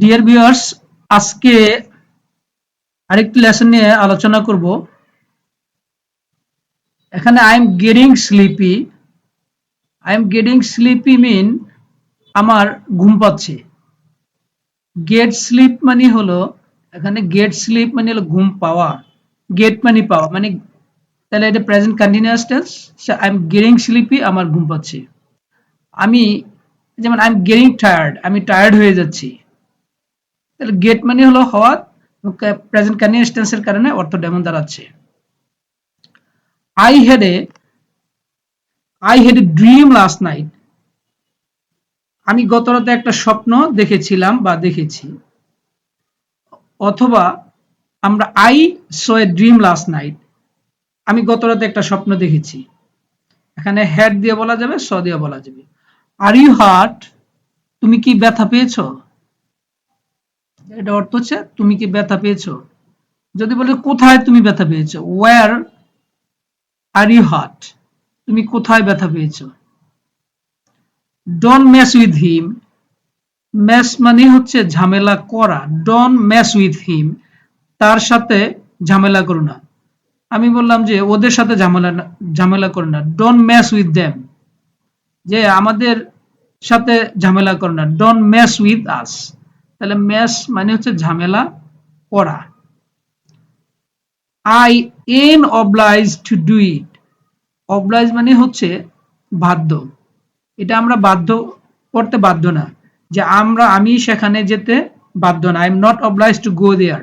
Dear viewers আজকে আরেকটি lesson নিয়ে আলোচনা করব। এখানে I am getting sleepy I am getting sleepy mean আমার ঘুম পাচ্ছে। গেট স্লিপ মানে হলো, এখানে গেট স্লিপ মানে হলো ঘুম পাওয়া। গেট মানে পাওয়া মানে তাহলে এটা present continuous tense I am getting sleepy আমার ঘুম পাচ্ছে। আমি, যেমন আই এম গেটিং টায়ার্ড আমি টায়ার্ড হয়ে যাচ্ছি। তাহলে গেট মানে হলো হওয়া প্রেজেন্ট কন্টিনিউয়াস কারণে অর্থ ডেমন দাঁড়াচ্ছে। I had a I had a dream last night আমি গত রাতে একটা স্বপ্ন দেখেছিলাম বা দেখেছি। অথবা আমরা I saw a dream last night আমি গত রাতে একটা স্বপ্ন দেখেছি। এখানে হেড দিয়ে বলা যাবে স দিয়ে বলা যাবে। আর ইউ হার্ট তুমি কি ব্যথা পেয়েছ? এটা অর্থ হচ্ছে, তুমি কি ব্যথা পেয়েছ? যদি বলে, কোথায় তুমি ব্যথা পেয়েছ? ওয়ার আর ইউ হার্ট তুমি কোথায় ব্যথা পেয়েছ? Don't mess with him mess মানে হচ্ছে ঝামেলা করা। ডন মেস উইথ হিম তার সাথে ঝামেলা করো না। আমি বললাম যে, ওদের সাথে ঝামেলা ঝামেলা করো না। ডন মেস উইথ দেম যে আমাদের সাথে ঝামেলা করো না। ডন মেস উইথ আস তাহলে মেস মানে হচ্ছে ঝামেলা করা। I am oblige to do it oblige মানে হচ্ছে বাধ্য। এটা আমরা বাধ্য করতে বাধ্য না। যে আমরা, আমি সেখানে যেতে বাধ্য না। I am not oblige to go there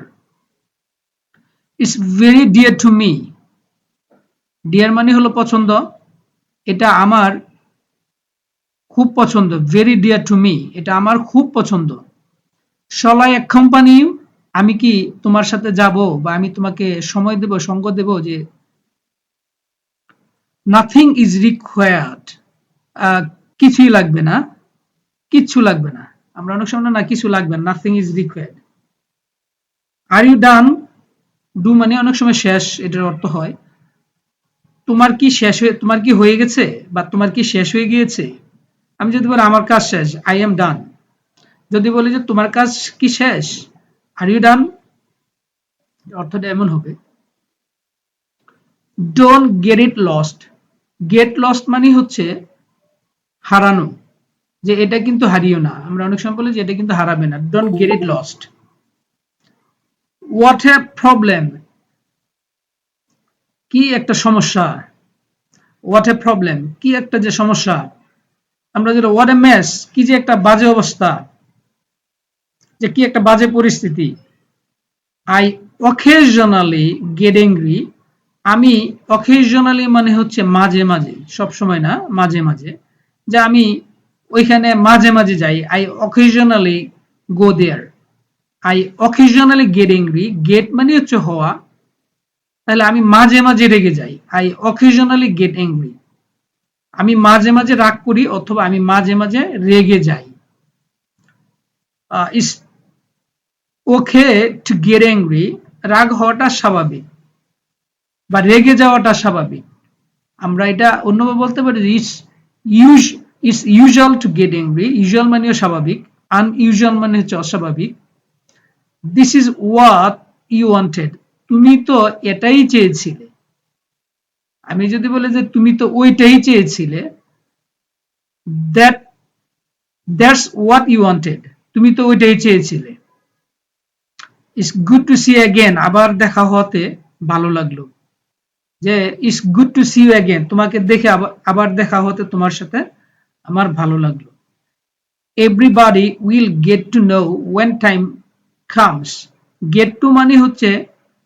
it's very dear to me dear মানে হলো পছন্দ। এটা আমার খুব পছন্দ। ভেরি ডিয়ার টু মি এটা আমার খুব পছন্দ। সলাই এক কোম্পানি আমি কি তোমার সাথে যাব বা আমি তোমাকে সময় দেব, সঙ্গ দেব যে নাথিং ইজ রিকোয়ার্ড কিছুই লাগবে না। কিচ্ছু লাগবে না। আমরা অনেক সময় না, কিছু লাগবে না। নাথিং ইজ রিকোয়ার্ড আর ইউ ডান ডু মানে অনেক সময় শেষ, এটার অর্থ হয়। তোমার কি শেষ হয়ে, তোমার কি হয়ে গেছে? বা তোমার কি শেষ হয়ে গিয়েছে? আমি যদি বলি, আমার কাজ শেষ আই এম ডান যদি বলি যে তোমার কাজ কি শেষ? আর ইউ ডান অর্থটা এমন হবে। Don't get it lost get lost মানে হচ্ছে হারানো। যে এটা কিন্তু হারিও না। আমরা অনেক সময় বলি যে এটা কিন্তু হারাবে না। Don't get it lost what a problem কি একটা সমস্যা? হোয়াট এ প্রবলেম কি একটা যে সমস্যা? আমরা যেটা হোয়াট এ মেস কি যে একটা বাজে অবস্থা? যে কি একটা বাজে পরিস্থিতি। আই অকেশনালি গেট এংরি আমি অকেশনালি মানে হচ্ছে মাঝে মাঝে সব সময় না, মাঝে মাঝে। যে আমি ওইখানে মাঝে মাঝে যাই I occasionally go there I occasionally get angry get মানে হচ্ছে হওয়া। তাহলে আমি মাঝে মাঝে রেগে যাই। আই অকেশনালি গেট এংরি আমি মাঝে মাঝে রাগ করি অথবা আমি মাঝে মাঝে রেগে যাই। ওকে টু গেট এংরি রাগ হওয়াটা স্বাভাবিক বা রেগে যাওয়াটা স্বাভাবিক। আমরা এটা অন্যভাবে বলতে পারি it's use it's usual to get angry usual মানেও স্বাভাবিক আনইউজুয়াল মানে হচ্ছে অস্বাভাবিক। This is what you wanted তুমি তো এটাই চেয়েছিলে। আমি যদি বলি যে তুমি তো ওইটাই চেয়েছিলে that that's what you wanted তুমি তো ওইটাই চেয়েছিলে। It's good to see again আবার দেখা হতে ভালো লাগল। যে it's good to see again তোমাকে দেখে আবার দেখা হতে তোমার সাথে আমার ভালো লাগল। Everybody will get to know when time comes get to মানে হচ্ছে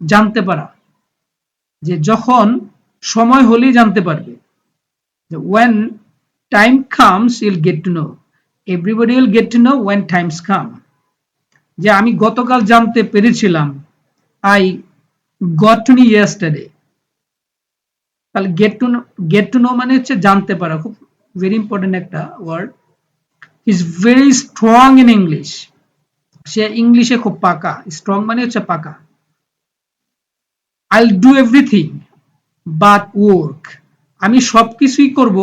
জানতে পারা। যে, যখন সময় হলেই জানতে পারবে। When time comes I'll get to know everybody will get to know when times come যে আমি গতকাল জানতে পেরেছিলাম আই গট নি ইয়েস্টারডে তাহলে get to get to know মানে হচ্ছে জানতে পারা, খুব ভেরি ইম্পর্টেন্ট একটা word is very strong in English সে ইংলিশে খুব পাকা স্ট্রং মানে হচ্ছে পাকা। I'll do everything but work আমি সবকিছুই করব,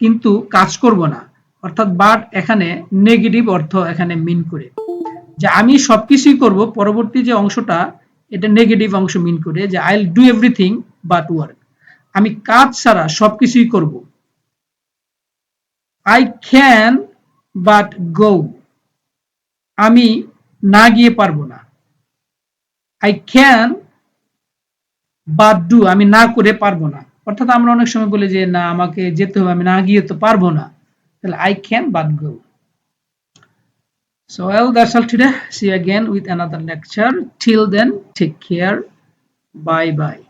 কিন্তু কাজ করব না। অর্থাৎ বাট এখানে নেগেটিভ অর্থ এখানে মিন করে। যে আমি সবকিছুই করব, পরবর্তী যে অংশটা, এটা নেগেটিভ অংশ মিন করে যে I do everything but work আমি কাজ ছাড়া সবকিছুই করব। আই ক্যান বাট গো আমি না গিয়ে পারব না। আই ক্যান বাট ডু আমি না করে পারব না। অর্থাৎ আমরা অনেক সময় বলি যে, না, আমাকে যেতে হবে, আমি না গিয়ে তো পারব না। তাহলে I can but go So well, that's all today. See you again with another lecture. Till then, take care. Bye bye.